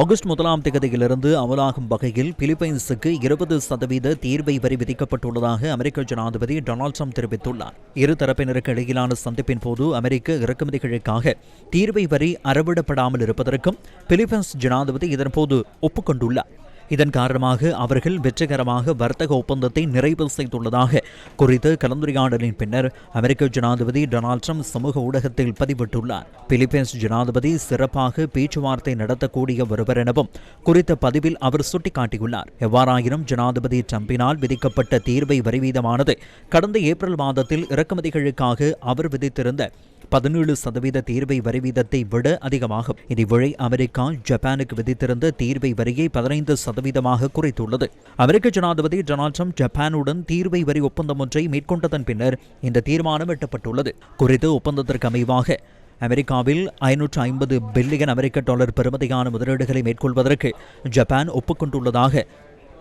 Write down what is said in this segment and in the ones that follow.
August முதலாம் தேதியிலிருந்து அமலாகும் வகையில் பிலிப்பைன்ஸுக்கு இருபது சதவீத தீர்வை வரி விதிக்கப்பட்டுள்ளதாக அமெரிக்க ஜனாதிபதி டொனால்ட் ட்ரம்ப் தெரிவித்துள்ளார். இரு தரப்பினருக்கு இடையிலான சந்திப்பின் போது அமெரிக்க இறக்குமதிகளுக்காக தீர்வை வரி அறவிடப்படாமல் இருப்பதற்கும் பிலிப்பைன்ஸ் ஜனாதிபதி இதன்போது ஒப்புக்கொண்டுள்ளார். இதன் காரணமாக அவர்கள் வெற்றிகரமாக வர்த்தக ஒப்பந்தத்தை நிறைவு செய்துள்ளதாக குறித்து கலந்துரையாடலின் பின்னர் அமெரிக்க ஜனாதிபதி டொனால்ட் ட்ரம்ப் சமூக ஊடகத்தில் பதிவிட்டுள்ளார். பிலிப்பைன்ஸ் ஜனாதிபதி சிறப்பாக பேச்சுவார்த்தை நடத்தக்கூடிய ஒருவர் எனவும் குறித்த பதிவில் அவர் சுட்டிக்காட்டியுள்ளார். எவ்வாறாயினும் ஜனாதிபதி ட்ரம்பினால் விதிக்கப்பட்ட தீர்வை வரிவீதமானது கடந்த ஏப்ரல் மாதத்தில் இறக்குமதிகளுக்காக அவர் விதித்திருந்த பதினேழு சதவீத தீர்வை வரி வீதத்தை விட அதிகமாகும். இதேவேளை அமெரிக்கா ஜப்பானுக்கு விதித்திருந்த தீர்வை வரியை பதினைந்து சதவீதமாக குறைத்துள்ளது. அமெரிக்க ஜனாதிபதி டொனால்ட் ட்ரம்ப் ஜப்பானுடன் தீர்வை வரி ஒப்பந்தம் ஒன்றை மேற்கொண்டதன் பின்னர் இந்த தீர்மானம் எட்டப்பட்டுள்ளது. குறித்த ஒப்பந்தத்திற்கு அமைவாக அமெரிக்காவில் ஐநூற்று ஐம்பது பில்லியன் அமெரிக்க டாலர் பெறுமதியான முதலீடுகளை மேற்கொள்வதற்கு ஜப்பான் ஒப்புக்கொண்டுள்ளதாக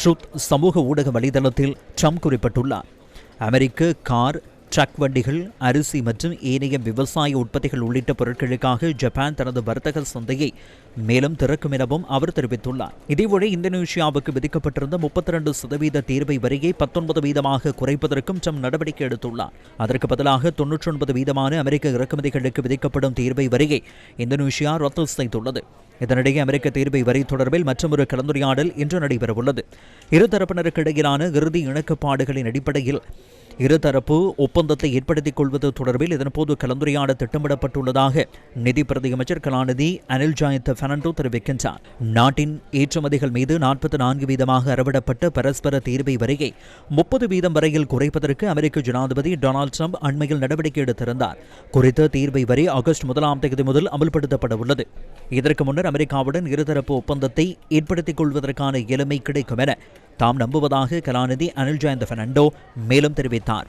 ட்ரூத் சமூக ஊடக வலைதளத்தில் ட்ரம்ப் குறிப்பிட்டுள்ளார். அமெரிக்க கார் ட்ரக் வண்டிகள் அரிசி மற்றும் ஏனைய விவசாய உற்பத்திகள் உள்ளிட்ட பொருட்களுக்காக ஜப்பான் தனது வர்த்தக சந்தையை மேலும் திறக்கும் எனவும் அவர் தெரிவித்துள்ளார். இதேவழி இந்தோனேஷியாவுக்கு விதிக்கப்பட்டிருந்த முப்பத்தி ரெண்டு சதவீத தீர்வை வரியை பத்தொன்பது வீதமாக குறைப்பதற்கும் ட்ரம்ப் நடவடிக்கை எடுத்துள்ளார். அதற்கு பதிலாக தொன்னூற்றி ஒன்பது வீதமான அமெரிக்க இறக்குமதிகளுக்கு விதிக்கப்படும் தீர்வை வரியை இந்தோனேஷியா ரத்து செய்துள்ளது. இதனிடையே அமெரிக்க தீர்வை வரி தொடர்பில் மற்றொரு கலந்துரையாடல் இன்று நடைபெறவுள்ளது. இருதரப்பினருக்கு இடையிலான இறுதி இணக்கப்பாடுகளின் அடிப்படையில் இருதரப்பு ஒப்பந்தத்தை ஏற்படுத்திக் கொள்வது தொடர்பில் இதன்போது கலந்துரையாட திட்டமிடப்பட்டுள்ளதாக நிதி பிரதியமைச்சர் கலாநிதி அனில் ஜாயந்த் பெர்னாண்டோ தெரிவிக்கின்றார். நாட்டின் ஏற்றுமதிகள் மீது நாற்பத்தி நான்கு வீதமாக அறவிடப்பட்ட பரஸ்பர தீர்வை வரியை முப்பது வீதம் வரையில் குறைப்பதற்கு அமெரிக்க ஜனாதிபதி டொனால்ட் ட்ரம்ப் அண்மையில் நடவடிக்கை எடுத்திருந்தார். குறித்த தீர்வை வரி ஆகஸ்ட் முதலாம் தேதி முதல் அமல்படுத்தப்பட உள்ளது இதற்கு முன்னர் அமெரிக்காவுடன் இருதரப்பு ஒப்பந்தத்தை ஏற்படுத்திக் கொள்வதற்கான இயலுமை கிடைக்கும் என தாம் நம்புவதாக கலாநிதி அனில் ஜெயந்த பெர்னாண்டோ மேலும் தெரிவித்தார்.